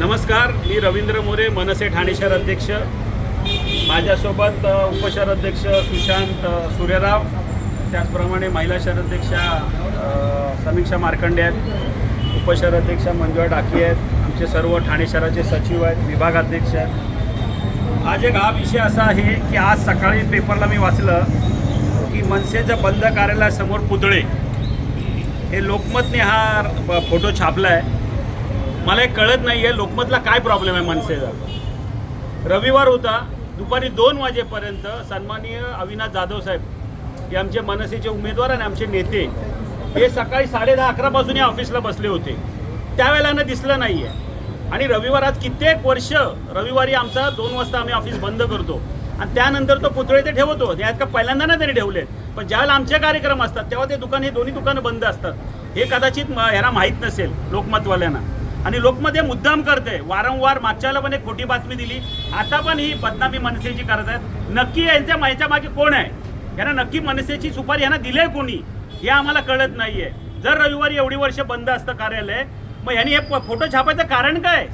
नमस्कार मी रवींद्र मोरे मनसे ठाणे शहर अध्यक्ष. माझ्यासोबत उपशहर अध्यक्ष सुशांत सूर्यराव त्याचप्रमाणे महिला शहर अध्यक्षा समीक्षा मार्कंडे आहेत उपशहर अध्यक्षा मंजुळा डाकी आहेत आमचे सर्व ठाणे शहराचे सचिव आहेत विभागाध्यक्ष आहेत. आज एक हा विषय असा आहे की आज सकाळी पेपरला मी वाचलं की मनसेचं बंद कार्यालयासमोर पुतळे. हे लोकमतने हा ब- फोटो छापला आहे मला एक कळत नाही आहे लोकमतला काय प्रॉब्लेम आहे मनसेचा. रविवार होता दुपारी दोन वाजेपर्यंत सन्माननीय अविनाश जाधव साहेब हे आमचे मनसेचे उमेदवार आणि आमचे नेते हे सकाळी साडे दहा अकरापासून या ऑफिसला बसले होते. त्यावेळेला दिसलं नाही आहे आणि रविवार आज कित्येक वर्ष रविवारी आमचा दोन वाजता आम्ही ऑफिस बंद करतो. आणि त्यानंतर तो पुतळे ते ठेवतो. यात का पहिल्यांदा ना त्यांनी ठेवलेत. पण ज्यावेळेला आमचे कार्यक्रम असतात तेव्हा ते दुकान हे दोन्ही दुकानं बंद असतात. हे कदाचित ह्याला माहीत नसेल लोकमतवाल्यांना. आणि लोकमत हे मुद्दाम करते वारंवार मागच्याला पण एक खोटी बातमी दिली. आता पण ही बदनामी मनसेची करत आहेत. नक्की यांच्या माहिती मागे कोण आहे? यांना नक्की मनसेची सुपारी यांना दिली आहे कोणी? हे आम्हाला कळत नाहीये. जर रविवारी एवढी वर्ष बंद असतं कार्यालय मग यांनी हे फोटो छापायचं कारण काय?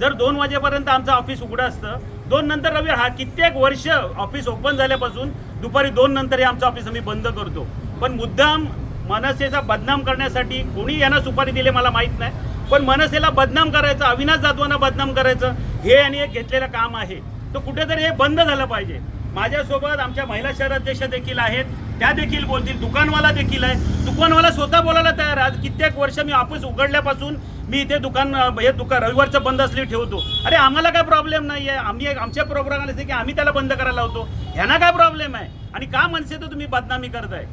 जर दोन वाजेपर्यंत आमचं ऑफिस उघडं असतं दोन नंतर रविवार हा कित्येक वर्ष ऑफिस ओपन झाल्यापासून दुपारी दोन नंतर हे आमचं ऑफिस आम्ही बंद करतो. पण मुद्दाम मनसेचा बदनाम करण्यासाठी कोणी यांना सुपारी दिली मला माहीत नाही. पण मनसेला बदनाम करायचं अविनाश जाधवांना बदनाम करायचं हे आणि एक घेतलेलं काम आहे. तर कुठेतरी हे बंद झालं पाहिजे. माझ्यासोबत आमच्या महिला शहराध्यक्ष देखील आहेत. त्या देखील बोलतील. दुकानवाला देखील आहे. दुकानवाला स्वतः बोलायला तयार आज कित्येक वर्ष मी ऑफिस उघडल्यापासून मी इथे दुकान हे दुकान रविवारचं बंद असली ठेवतो. अरे आम्हाला काय प्रॉब्लेम नाही आहे आम्ही आमच्या प्रोग्राम आले की आम्ही त्याला बंद करायला होतो ह्यांना काय प्रॉब्लेम आहे? आणि का मनसे तर तुम्ही बदनामी करताय?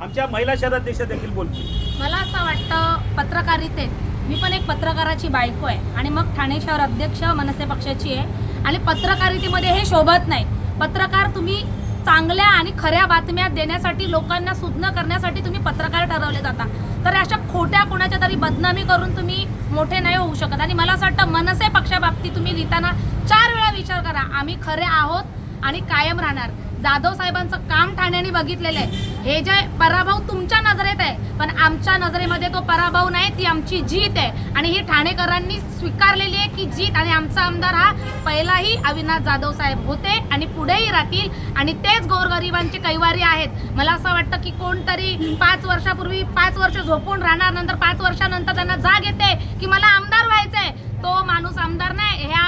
आमच्या महिला शहराध्यक्ष देखील बोलतील. मला असं वाटतं पत्रकारितेत मी पण एक पत्रकाराची बायको आहे आणि मग ठाणे शहर अध्यक्ष मनसे पक्षाची आहे. आणि पत्रकारितेमध्ये हे शोभत नाही. पत्रकार तुम्ही चांगल्या आणि खऱ्या बातम्या देण्यासाठी लोकांना सुज्ञ करण्यासाठी तुम्ही पत्रकार ठरवले जाता. तर अशा खोट्या कोणाच्या तरी बदनामी करून तुम्ही मोठे नाही होऊ शकत. आणि मला असं वाटतं मनसे पक्षाबाबतीत तुम्ही लिहिताना चार वेळा विचार करा. आम्ही खरे आहोत आणि कायम राहणार. जाधव साहेबांचं काम ठाण्याने बघितलेलं आहे. हे जे पराभव तुमच्या नजरेत आहे पण आमच्या नजरेमध्ये तो पराभव नाही ती आमची जीत आहे. आणि ही ठाणेकरांनी स्वीकारलेली आहे की जीत आणि आमचा आमदार हा पहिलाही अविनाश जाधव साहेब होते आणि पुढेही राहतील. आणि तेच गोरगरिबांचे कैवारी आहेत. मला असं वाटतं की कोणतरी पाच वर्षापूर्वी पाच वर्ष झोपून राहणार नंतर पाच वर्षानंतर त्यांना जाग येते की मला आमदार व्हायचंय. तो माणूस आमदार नाही ह्या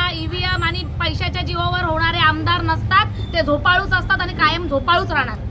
ते झोपाळूच असतात आणि कायम झोपाळूच राहणार.